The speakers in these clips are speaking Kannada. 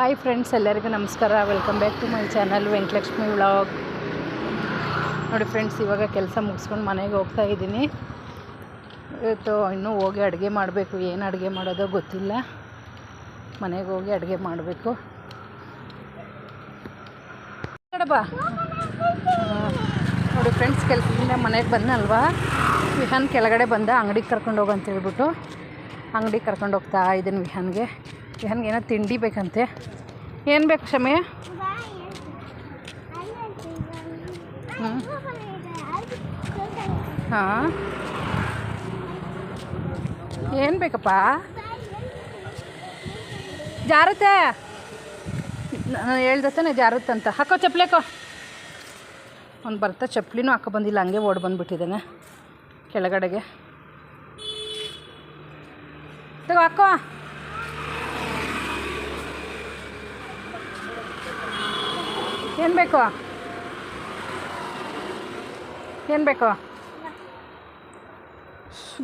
ಹಾಯ್ ಫ್ರೆಂಡ್ಸ್ ಎಲ್ಲರಿಗೂ ನಮಸ್ಕಾರ. Welcome back to my channel Venkatalakshmi vlog ನೋಡಿ ಫ್ರೆಂಡ್ಸ್ ಇವಾಗ ಕೆಲಸ ಮುಗಿಸ್ಕೊಂಡು ಮನೆಗೆ ಹೋಗ್ತಾ ಇದ್ದೀನಿ. ಇವತ್ತು ಇನ್ನೂ ಹೋಗಿ ಅಡುಗೆ ಮಾಡಬೇಕು. ಏನು ಅಡುಗೆ ಮಾಡೋದೋ ಗೊತ್ತಿಲ್ಲ. ಮನೆಗೆ ಹೋಗಿ ಅಡುಗೆ ಮಾಡಬೇಕು. ಬಾ. ನೋಡಿ ಫ್ರೆಂಡ್ಸ್ ಕೆಲಸದಿಂದ ಮನೆಗೆ ಬಂದಲ್ವಾ ವಿಹಾನ್ ಕೆಳಗಡೆ ಬಂದ, ಅಂಗಡಿಗೆ ಕರ್ಕೊಂಡು ಹೋಗು ಅಂತ ಹೇಳ್ಬಿಟ್ಟು ಅಂಗಡಿಗೆ ಕರ್ಕೊಂಡು ಹೋಗ್ತಾ ಇದ್ದೀನಿ ವಿಹಾನ್ಗೆ. ಏನೋ ತಿಂಡಿ ಬೇಕಂತೆ. ಏನು ಬೇಕು ಕ್ಷಮೆ ಹ್ಞೂ ಹಾಂ. ಏನು ಬೇಕಪ್ಪ? ಜಾರುತ್ತೆ ನಾನು ಹೇಳ್ದೆ ತಾನೆ ಜಾರುತ್ತಂತ ಹಾಕೋ ಚಪ್ಲೇಕೋ ಅವ್ನು ಬರ್ತಾ ಚಪ್ಪಲಿನೂ ಹಾಕೋ ಬಂದಿಲ್ಲ ಹಂಗೆ ಓಡ್ ಬಂದುಬಿಟ್ಟಿದ್ದಾನೆ ಕೆಳಗಡೆಗೆ. ತಗೋ ಹಾಕೋ. ಏನು ಬೇಕು? ಏನು ಬೇಕು?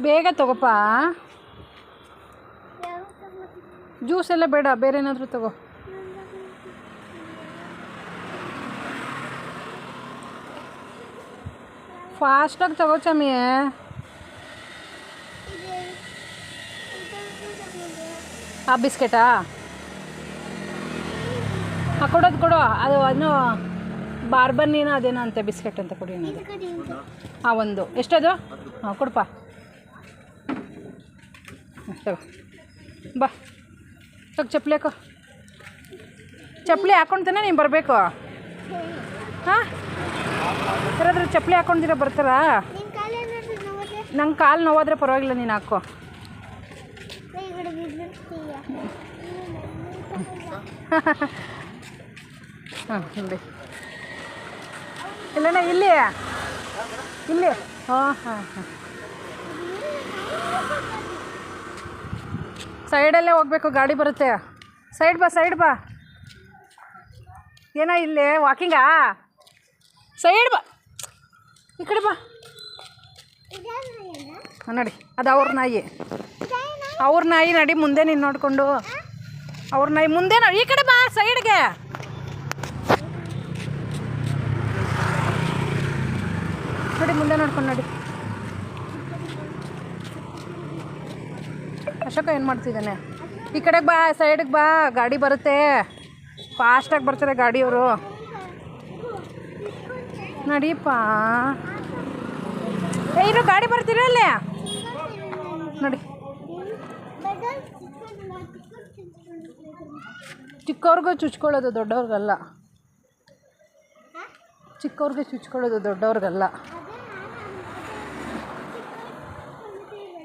ಬೇಗ ತಗೋಪ್ಪ. ಜ್ಯೂಸ್ ಎಲ್ಲ ಬೇಡ, ಬೇರೆ ಏನಾದರೂ ತಗೋ. ಫಾಸ್ಟಾಗಿ ತಗೋ ಚಮಿ. ಆ ಬಿಸ್ಕೆಟಾ? ಕೊಡೋದು ಕೊಡು. ಅದು ಏನು ಬಾರ್ಬನ್ನಿನ ಅದೇನೋ ಅಂತೆ ಬಿಸ್ಕೆಟ್ ಅಂತ ಕೊಡಿ ಅನ್ನೋದು ಹಾಂ ಒಂದು. ಎಷ್ಟದು? ಹಾಂ ಕೊಡಪ್ಪ ತಗೋ. ಬಾ. ತಗೋ ಚಪ್ಪಲಿ ಹಾಕೋ. ಚಪ್ಪಲಿ ಹಾಕೊಳ್ತಾನೆ ನೀನು ಬರಬೇಕು. ಹಾಂ? ಯಾರಾದರೂ ಚಪ್ಪಲಿ ಹಾಕೊಂಡಿರ ಬರ್ತಾರಾ? ನಂಗೆ ಕಾಲು ನೋವಾದ್ರೆ ಪರವಾಗಿಲ್ಲ ನೀನು ಹಾಕೋ. ಹಾಂ ಇಲ್ಲಣ್ಣ, ಇಲ್ಲಿ. ಇಲ್ಲಿ. ಹಾಂ ಹಾಂ ಹಾಂ. ಸೈಡಲ್ಲೇ ಹೋಗ್ಬೇಕು, ಗಾಡಿ ಬರುತ್ತೆ. ಸೈಡ್ ಬಾ ಸೈಡ್ ಬಾ. ಏನೋ ಇಲ್ಲಿ ವಾಕಿಂಗಾ ಸೈಡ್ ಬಾ. ಈ ಕಡೆ ಬಾ. ನಡಿ. ಅದು ಅವ್ರ ನಾಯಿ. ಅವ್ರ ನಾಯಿ ನಡಿ, ಮುಂದೆ ನೀನು ನೋಡಿಕೊಂಡು. ಅವ್ರ ನಾಯಿ, ಮುಂದೆ ನೋಡಿ. ಈ ಕಡೆ ಬಾ, ಸೈಡ್ಗೆ. ನೋಡಿ, ಮುಂದೆ ನೋಡ್ಕೊಂಡು ನೋಡಿ. ಅಶೋಕ ಏನು ಮಾಡ್ತಿದ್ದಾನೆ? ಈ ಕಡೆಗೆ ಬಾ ಸೈಡಿಗೆ ಬಾ, ಗಾಡಿ ಬರುತ್ತೆ. ಫಾಸ್ಟಾಗಿ ಬರ್ತಾರೆ ಗಾಡಿಯವರು. ನಡೀಪ. ಏ ಗಾಡಿ ಗಾಡಿ ಬರ್ತೀರಲ್ಲೇ ನೋಡಿ. ಚಿಕ್ಕವ್ರಿಗೂ ಚುಚ್ಕೊಳ್ಳೋದು ದೊಡ್ಡವ್ರಿಗಲ್ಲ. ಚಿಕ್ಕವ್ರಿಗೆ ಚುಚ್ಕೊಳ್ಳೋದು ದೊಡ್ಡವ್ರಿಗಲ್ಲ.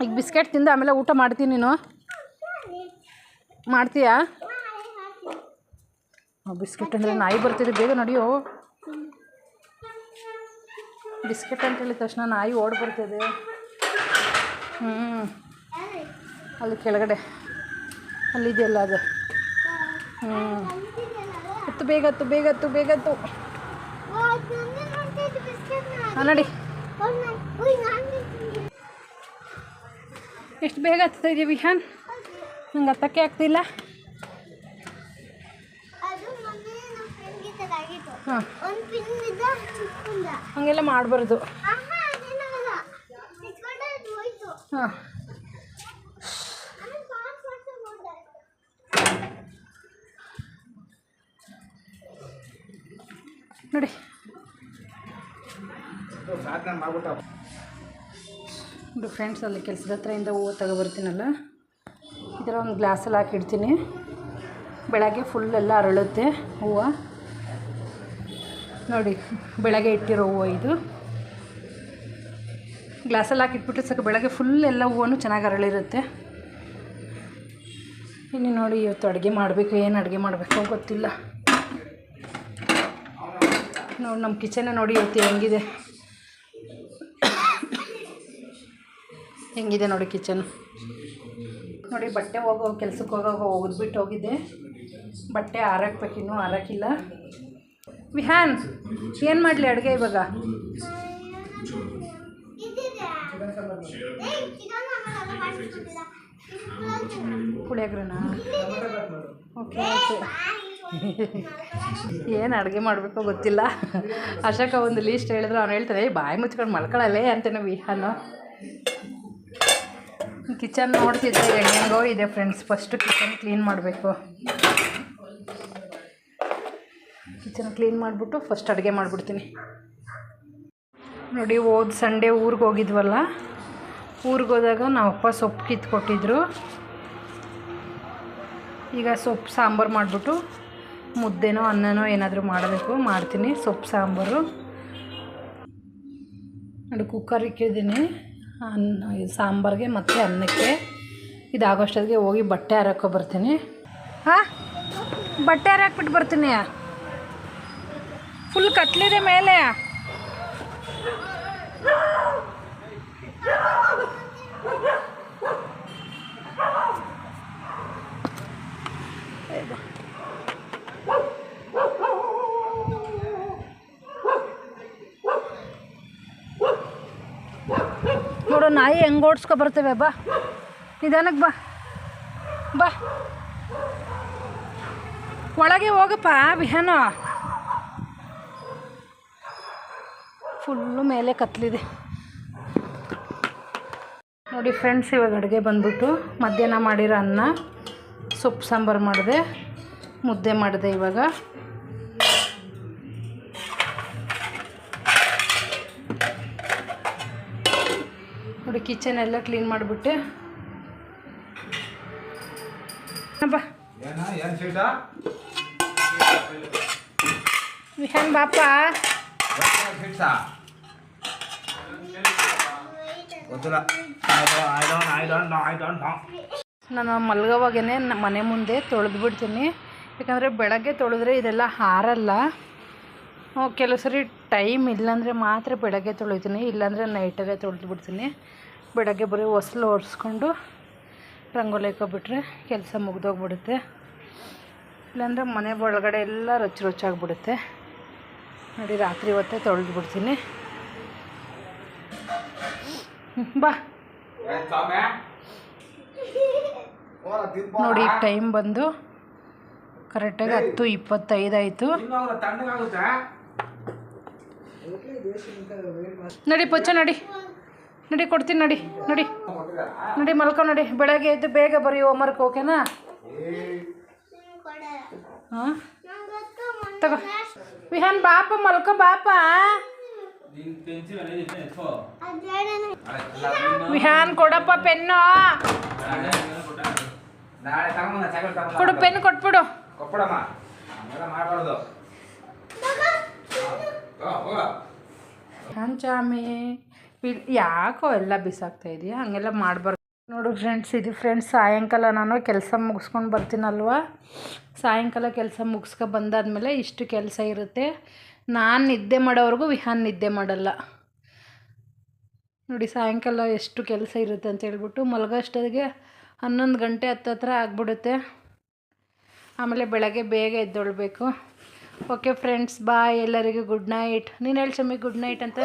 ಈಗ ಬಿಸ್ಕೆಟ್ ತಿಂದು ಆಮೇಲೆ ಊಟ ಮಾಡ್ತೀನಿ ನೀನು. ಮಾಡ್ತೀಯಾ? ಬಿಸ್ಕೆಟ್ ಅಂದರೆ ನಾಯಿ ಬರ್ತಿದೆ ಬೇಗ ನಡೆಯೋ. ಬಿಸ್ಕೆಟ್ ಅಂತ ಹೇಳಿದ ತಕ್ಷಣ ನಾಯಿ ಓಡ್ ಬರ್ತದೆ. ಹ್ಞೂ ಅಲ್ಲಿ ಕೆಳಗಡೆ. ಅಲ್ಲಿದೆಯಲ್ಲ ಅದು. ಹ್ಞೂ ಹತ್ತು ಬೇಗ ಹತ್ತು ಬೇಗ ಹತ್ತು ಬೇಗ ಹತ್ತು. ಹಾಂ ನಡಿ. ಎಷ್ಟು ಬೇಗ ಹತ್ತಾ ಇದೀವಿ ವಿಹಾನ್ ನಂಗೆ ಹತ್ತಕ್ಕೆ ಆಗ್ತಿಲ್ಲ ಹಾಂ ಹಂಗೆಲ್ಲ ಮಾಡಬಾರ್ದು ಹಾಂ ನೋಡಿ ನೋಡಿ ಫ್ರೆಂಡ್ಸ್ ಅಲ್ಲಿ ಕೆಲಸದ ಹತ್ರದಿಂದ ಹೂವು ತಗೊಬರ್ತೀನಲ್ಲ, ಈ ಥರ ಒಂದು ಗ್ಲಾಸಲ್ಲಿ ಹಾಕಿಡ್ತೀನಿ. ಬೆಳಗ್ಗೆ ಫುಲ್ ಎಲ್ಲ ಅರಳುತ್ತೆ ಹೂವು. ನೋಡಿ, ಬೆಳಗ್ಗೆ ಇಟ್ಟಿರೋ ಹೂವು ಇದು. ಗ್ಲಾಸಲ್ಲಿ ಹಾಕಿಟ್ಬಿಟ್ರೆ ಸಾಕು, ಬೆಳಗ್ಗೆ ಫುಲ್ ಎಲ್ಲ ಹೂವು ಚೆನ್ನಾಗಿ ಅರಳಿರುತ್ತೆ. ಇನ್ನು ನೋಡಿ, ಇವತ್ತು ಅಡುಗೆ ಮಾಡಬೇಕು, ಏನು ಅಡುಗೆ ಮಾಡಬೇಕು ಗೊತ್ತಿಲ್ಲ. ನೋಡಿ ನಮ್ಮ ಕಿಚನ್ನ ನೋಡಿ, ಇವತ್ತು ಹೆಂಗಿದೆ. ಹೆಂಗಿದೆ ನೋಡಿ ಕಿಚನ್. ನೋಡಿ ಬಟ್ಟೆ ಹೋಗೋ ಕೆಲ್ಸಕ್ಕೆ ಹೋಗೋ ಹೋಗಿದ್ಬಿಟ್ಟು ಹೋಗಿದ್ದೆ. ಬಟ್ಟೆ ಆರಾಕ್ಬೇಕಿನ್ನು ಆರಾಕಿಲ್ಲ. ವಿಹಾನ್ ಏನು ಮಾಡಲಿ ಅಡುಗೆ ಇವಾಗ? ಪುಳಿಯೋಗ್ರನ? Okay okay. ಏನು ಅಡುಗೆ ಮಾಡಬೇಕೋ ಗೊತ್ತಿಲ್ಲ. ಅಶೋಕ ಒಂದು ಲೀಸ್ಟ್ ಹೇಳಿದ್ರು. ಅವ್ನು ಹೇಳ್ತಾನೆ "ಏ, ಬಾಯಿ ಮುಚ್ಕೊಂಡು ಮಲ್ಕೊಳ್ಳಲ್ಲೇ ಅಂತೇನೋ ವಿಹಾನು. ಕಿಚನ್ ನೋಡ್ತಿದ್ದೆ ಹೆಂಗೆಂಗೋ ಇದೆ ಫ್ರೆಂಡ್ಸ್ ಫಸ್ಟು ಕಿಚನ್ ಕ್ಲೀನ್ ಮಾಡಬೇಕು. ಕಿಚನ್ ಕ್ಲೀನ್ ಮಾಡಿಬಿಟ್ಟು ಫಸ್ಟ್ ಅಡುಗೆ ಮಾಡಿಬಿಡ್ತೀನಿ. ನೋಡಿ, ಹೋದ ಸಂಡೇ ಊರಿಗೆ ಹೋಗಿದ್ವಲ್ಲ? ಊರಿಗೆ ಹೋದಾಗ ನಮ್ಮಪ್ಪ ಸೊಪ್ಪು ಕಿತ್ಕೊಟ್ಟಿದ್ರು. ಈಗ ಸೊಪ್ಪು ಸಾಂಬಾರು ಮಾಡಿಬಿಟ್ಟು ಮುದ್ದೆನೋ, ಅನ್ನನೋ ಏನಾದರೂ ಮಾಡಬೇಕು. ಮಾಡ್ತೀನಿ, ಸೊಪ್ಪು, ಸಾಂಬಾರು. ನೋಡಿ ಕುಕ್ಕರ್ ಇಕ್ಕಿದ್ದೀನಿ. ಅನ್ನ ಸಾಂಬಾರಿಗೆ ಮತ್ತು ಅನ್ನಕ್ಕೆ. ಇದಾಗೋಷ್ಟೊತ್ತಿಗೆ ಹೋಗಿ ಬಟ್ಟೆ ಹರಕೊ ಬರ್ತೀನಿ. ಹಾಂ ಬಟ್ಟೆ ಹಾರಾಕ್ಬಿಟ್ಟು ಬರ್ತೀನಿ. ಫುಲ್ ಕತ್ಲಿದೆ ಮೇಲೆ. ನಾಯಿ ಹೆಂಗೆ ಓಡಿಸ್ಕೊ ಬರ್ತೇವೆ, ಬಾ. ನಿಧಾನಕ್ಕೆ ಬಾ. ಬಾ. ಒಳಗೆ ಹೋಗಪ್ಪ ವಿಹಾನ ಫುಲ್ಲು ಮೇಲೆ ಕತ್ಲಿದೆ. ನೋಡಿ ಫ್ರೆಂಡ್ಸ್ ಇವಾಗ ಅಡುಗೆ ಬಂದ್ಬಿಟ್ಟು ಮಧ್ಯಾಹ್ನ ಮಾಡಿರೋ ಅನ್ನ, ಸೊಪ್ಪು ಸಾಂಬಾರು ಮಾಡಿದೆ, ಮುದ್ದೆ ಮಾಡಿದೆ ಇವಾಗ. ಕಿಚನ್ ಎಲ್ಲ ಕ್ಲೀನ್ ಮಾಡಿಬಿಟ್ಟು. ವಿಹಾನ್ ಬಾಪ ನಾನು ಮಲ್ಗೋವಾಗೇ ಮನೆ ಮುಂದೆ ತೊಳೆದು ಬಿಡ್ತೀನಿ ಯಾಕಂದರೆ ಬೆಳಗ್ಗೆ ತೊಳೆದ್ರೆ ಇದೆಲ್ಲ ಹಾರಲ್ಲ. ಕೆಲವು ಸರಿ ಟೈಮ್ ಇಲ್ಲಾಂದರೆ ಮಾತ್ರ ಬೆಳಗ್ಗೆ ತೊಳಿತೀನಿ. ಇಲ್ಲಾಂದರೆ ನೈಟಲ್ಲೇ ತೊಳೆದು ಬಿಡ್ತೀನಿ ಬೆಳಗ್ಗೆ ಬರೀ ಹೊಸಲು ಒರೆಸ್ಕೊಂಡು ರಂಗೋಲಿ ಹಾಕೊಬಿಟ್ರೆ ಕೆಲಸ ಮುಗ್ದೋಗ್ಬಿಡುತ್ತೆ. ಇಲ್ಲಾಂದರೆ ಮನೆ ಒಳಗಡೆ ಎಲ್ಲ ರೊಚ್ಚು ರೊಚ್ಚಾಗ್ಬಿಡುತ್ತೆ. ನೋಡಿ, ರಾತ್ರಿ ಹೊತ್ತೇ ತೊಳೆದು ಬಿಡ್ತೀನಿ ಬಾ. ನೋಡಿ ಟೈಮ್ ಬಂದು ಕರೆಕ್ಟಾಗಿ ಹತ್ತು ಇಪ್ಪತ್ತೈದಾಯಿತು ನಡಿ, ಪೊಚ್ಚ ನಡಿ. ನಡಿ ಕೊಡ್ತೀನಿ ನಡಿ ನಡಿ. ನಡಿ ಮಲ್ಕೊ ನಡಿ. ಬೆಳಗ್ಗೆ ಎದ್ದು ಬೇಗ ಬರೀ ಹೋಮ್ವರ್ಕ್ ಓಕೆನಾ ಹಾಂ? ತಗೋ. ವಿಹಾನ್ ಬಾಪ ಮಲ್ಕೊ ಬಾಪ. ವಿಹಾನ್ ಕೊಡಪ್ಪ ಪೆನ್ನು. ಕೊಡು ಪೆನ್ ಕೊಟ್ಬಿಡು. ಹಂಗೆಲ್ಲ ಯಾಕೋ ಎಲ್ಲ ಬಿಸಾಕ್ತಾ ಇದೆಯಾ? ಹಂಗೆಲ್ಲ ಮಾಡಬಾರ್ದು. ನೋಡು ಫ್ರೆಂಡ್ಸ್ ಇದು ಫ್ರೆಂಡ್ಸ್ ಸಾಯಂಕಾಲ ನಾನು ಕೆಲಸ ಮುಗಿಸ್ಕೊಂಡು ಬರ್ತೀನಲ್ವ? ಸಾಯಂಕಾಲ ಕೆಲಸ ಮುಗಿಸ್ಕೊ ಬಂದಾದಮೇಲೆ ಇಷ್ಟು ಕೆಲಸ ಇರುತ್ತೆ. ನಾನು ನಿದ್ದೆ ಮಾಡೋವರೆಗೂ ವಿಹಾನ್ ನಿದ್ದೆ ಮಾಡಲ್ಲ. ನೋಡಿ ಸಾಯಂಕಾಲ ಎಷ್ಟು ಕೆಲಸ ಇರುತ್ತೆ ಅಂತ ಹೇಳ್ಬಿಟ್ಟು ಮಲಗೋಷ್ಟೊತ್ತಿಗೆ ಹನ್ನೊಂದು ಗಂಟೆ ಹತ್ತತ್ರ ಆಗ್ಬಿಡುತ್ತೆ. ಆಮೇಲೆ ಬೆಳಗ್ಗೆ ಬೇಗ ಎದ್ದೊಳ್ಬೇಕು. ಓಕೆ ಫ್ರೆಂಡ್ಸ್ ಬಾಯ್ ಎಲ್ಲರಿಗೂ ಗುಡ್ ನೈಟ್ ನೀನು ಹೇಳಿ ಗುಡ್ ನೈಟ್ ಅಂತ.